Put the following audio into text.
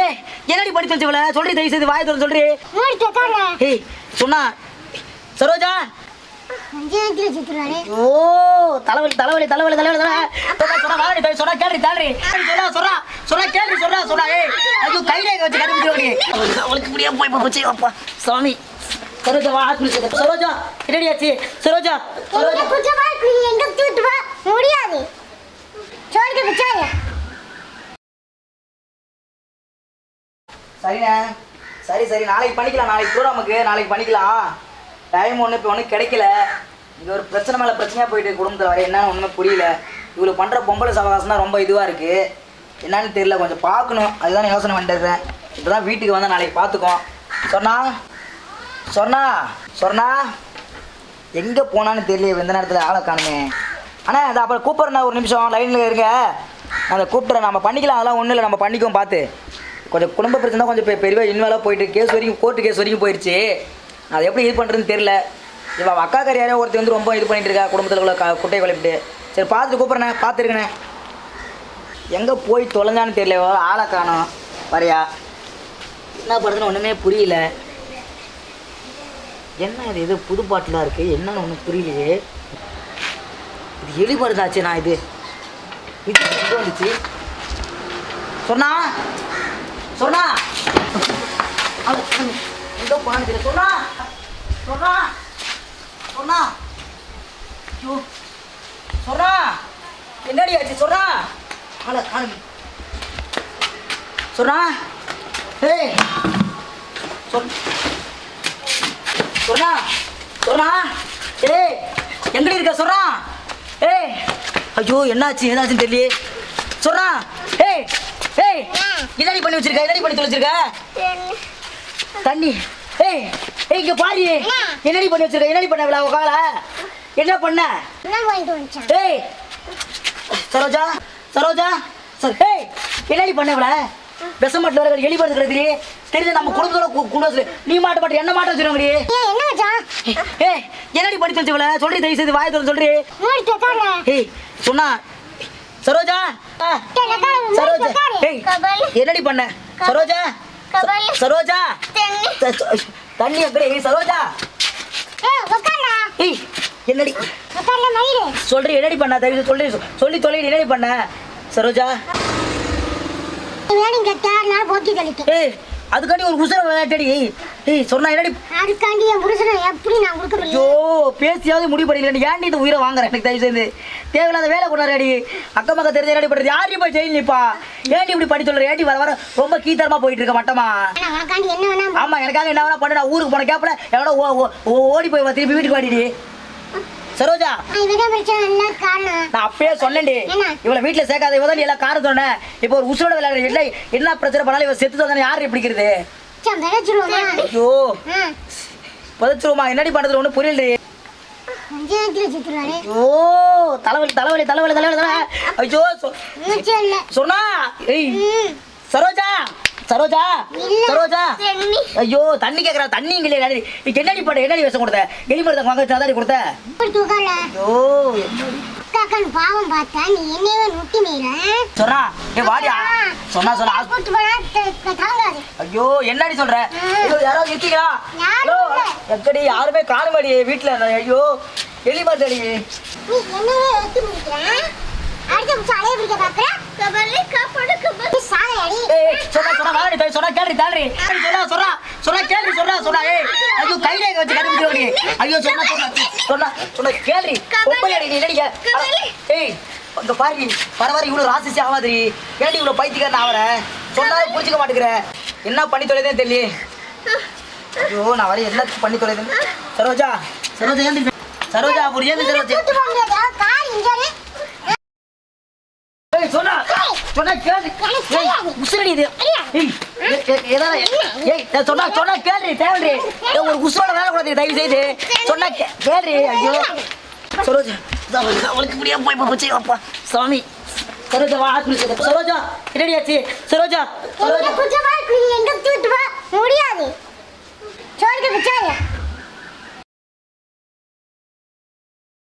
ஏய் என்னடி பண்ணி தொலைச்சவள சொல்றி தயவு செய்து வாய் திறந்து சொல்றி. ஏய் சொன்னா சரோஜா. ஓ தலைவலி தலைவலி தலைவலி தலைவலி தலை சொன்னா சொன்னா வாடி போய் சொன்னா கேள்வி சொன்னா சொன்னா சொன்னா கேள்வி சொன்னா சொன்னா. ஏய் ஐயோ கையிலே வச்சு கண்டுபிடிச்சு அவளுக்கு முடியாம போய் போச்சு அப்பா. சாமி. சரோஜா வா சரோஜா ஆச்சு? சரோஜா சரோஜா. எங்க வா. முடியாது. பிச்சாரு. சரிண்ணே. சரி சரி. நாளைக்கு பண்ணிக்கலாம். நாளைக்கு ப்ரோக்ராமுக்கு நாளைக்கு பண்ணிக்கலாம். டைம் ஒன்று இப்போ ஒன்றும் கிடைக்கல. இங்கே ஒரு பிரச்சனை மேலே பிரச்சனையாக போயிட்டு குடும்பத்தில். வர என்னன்னு ஒன்றுமே புரியல. இவ்வளோ பண்ணுற பொம்பளை சவகாசம் தான் ரொம்ப இதுவாக இருக்குது என்னன்னு தெரியல. கொஞ்சம் பார்க்கணும். அதுதான் யோசனை பண்ணிட்டுருக்கேன். இப்போ தான் வீட்டுக்கு வந்தால் நாளைக்கு பார்த்துக்கோம் சொன்னா? சொன்னா? சொன்னா? எங்கே போனான்னு தெரியல இந்த நேரத்தில் ஆளை காணுமே. அண்ணா அதை அப்புறம் கூப்பிட்றேண்ணா. ஒரு நிமிஷம். லைனில் இருங்க. அதை கூப்பிட்றேன் நம்ம பண்ணிக்கலாம். அதெல்லாம் ஒன்றும் இல்லை. நம்ம பண்ணிக்குவோம். பார்த்து. கொஞ்சம் குடும்ப பிரச்சனை கொஞ்சம் பெரிய இன்வால்வாக போயிட்டு கேஸ் வரைக்கும் கோர்ட்டு கேஸ் வரைக்கும் போயிடுச்சு நான் அதை எப்படி இது பண்ணுறதுன்னு தெரில இவன் அக்கா கரையாரே ஒருத்தர் வந்து ரொம்ப இது பண்ணிட்டு இருக்கா குடும்பத்தில் உள்ள க குட்டையை குழப்பிட்டு. சரி பார்த்துட்டு கூப்பிட்றேண்ணே பார்த்துருக்கண்ணே எங்கே போய் தொலைஞ்சான்னு தெரியல ஆளை காணும். வரையா? என்ன பண்ணுறதுன்னு ஒன்றுமே புரியல. என்ன இது இது புது பாட்டிலாக இருக்குது என்னன்னு ஒன்றும் புரியலையே. இது எலி மருந்தாச்சு நான் இது. இது வந்துச்சு? சொன்னா? சொன்னா. அவ- அவ எங்க போனான்னு தெரியல சொன்னா. சொன்னா. சொன்னா. ஐயோ. சொன்னா. என்னடி ஆச்சு சொன்னா? ஆளை காணுங்க. சொன்னா? ஏய். சொல் சொன்னா? சொன்னா? ஏய் எங்கடி இருக்க சொன்னா? ஏய். ஐயோ என்னாச்சு என்னாச்சுன்னு தெரியல சொன்னா? ஏய் ஏய். என்னடி பண்ணி வச்சிருக்க என்னடி பண்ணி தொலைச்சிருக்க? தண்ணி. ஏய் ஏய் இங்க பாரு. என்னடி பண்ணி வச்சிருக்க? என்னடி பண்ண விழா உக்கால என்ன பண்ண? ஏய் சரோஜா சரோஜா சரி ஏய் என்னடி பண்ண விழா விஷமாட்டில் வர எலி படுத்து கிடக்குறீ தெரிஞ்ச நம்ம குடும்பத்தோட கூட வச்சு- நீ மாட்ட மாட்ட என்ன மாட்ட வச்சிருக்கீ ஏய், என்னடி படிச்சு வச்சவள சொல்றி தயவு செய்து வாய் சொல்றி. ஏய் சொன்னா சரோஜா! சரோஜா. என்னடி பண்ண? சரோஜா! சரோஜா! தண்ணி. ஏய் சரோஜா! என்னடி. சொல்றி என்னடி பண்ண? தயவு சொல்லி சொல்லி தொலை என்னடி பண்ண? சரோஜா! வேணும் கேட்டா, போத்தி தள்ளிட்டேன். அதுக்காண்டி ஒரு உசுர விளையாட்டடி. ஏய் சொன்னா என்னடி? அதுக்காண்டி என் புருஷனை எப்படி நான் கொடுக்க ஐயோ பேசியாவது முடிவு பண்ணிக்கல ஏன்டி இந்த உயிரை வாங்குறேன் எனக்கு தயவு செய்து. தேவையில்லாத வேலை கொண்டாடி அக்கம் பக்கம் தெரிஞ்ச என்னடி பண்றது? யாரையும் போய் ஜெயில் நிப்பா? ஏன்டி இப்படி பண்ணி சொல்ற? ஏன்டி வர வர ரொம்ப கீத்தரமா போயிட்டு இருக்க மட்டமா. ஆமா எனக்காக என்ன வேணா பண்ணு நான் ஊருக்கு போன கேப்ல எவ்வளோ ஓடி போய் திருப்பி வீட்டுக்கு வாடிடி. சரோஜா. நான் அப்பயே சொன்னேன்டி? இவளை வீட்டுல சேர்க்காத இவதான் எல்லாம் காரணம் சொன்னேன் இப்போ ஒரு உசுரோட விளையாடுற இல்லை என்ன பிரச்சனை பண்ணாலும் இவ செத்து வந்தானே யாரு பிடிக்கிறது? ஐயோ. ஆ, புதைச்சிருமா என்னடி பண்றது? ஒன்றும் புரியல. ஐயோ தலைவலி தலைவலி தலைவலி தலைவலி தலை ஐயோ. சொன்னா சரோஜா. சரோஜா. சரோஜா. ஐயோ தண்ணி கேக்குறா தண்ணி இங்கே இல்லையா நீ என்னடி பண்ண என்னடி விஷம் கொடுத்த? எலி மருந்து வாங்க சாதாரி கொடுத்த. ஐயோ என்னடி? அக்காக்கான்னு பாவம் பார்த்தா நீ என்னையவே நுட்டி மீற சொன்னா ஏ வாடியா. சொன்னா சொன்னா. கூட்டு போனா தாங்காது. ஐயோ என்னடி சொல்ற? ஐயோ யாராவது இருக்கீங்களா ஹலோ. எக்கடி யாருமே காணுமாடி வீட்டுல ஐயோ எலி மருந்தடி நீ என்னையே வெட்டி முடிக்கிற அடுத்த நிமிஷம் அலைய பிடிக்க பாக்குற சாலையடி ஏய் சொன்னா சொன்னா கேள்வி தாள்றி சொன்னா சொன்னா சொன்னா கேள்வி சொன்னா சொன்னா. ஏய் ஐயோ கையில வச்சு கண்டுபிடிச்சு ஐயோ சொன்னா சொன்னா சொன்னா சொன்னா கேள்வி பொம்பளை அடி நீ என்னடிங்க ஏய் இங்க பாரு வர வர இவ்வளவு ராசிசி ஆகாது ஏன்டி இவ்வளவு பைத்தியக்காரன் ஆவற சொன்னாலும் புரிஞ்சுக்க மாட்டேங்கிற. என்ன பண்ணி தொலைதே தெரியல ஐயோ நான் வர என்ன பண்ணி தொலைதேன் சரோஜா சரோஜா சரோஜா இன்ஜாரு ஏய் சொன்னா சொன்னா கேளு. உசுரடி இது. சொன்னா சொன்னா கேளு தேவன்றி ஒரு உசுரோட வேலை தயவு செய்து. சொன்னா கே- ஐயோ. சரோஜா அவளுக்கு- போய் போச்சு அப்பா சாமி. சரோஜா வா ஹாஸ்பிட்டல் சரோஜா. என்னடியாச்சு சரோஜா சரோஜா. எங்க வா? முடியாது.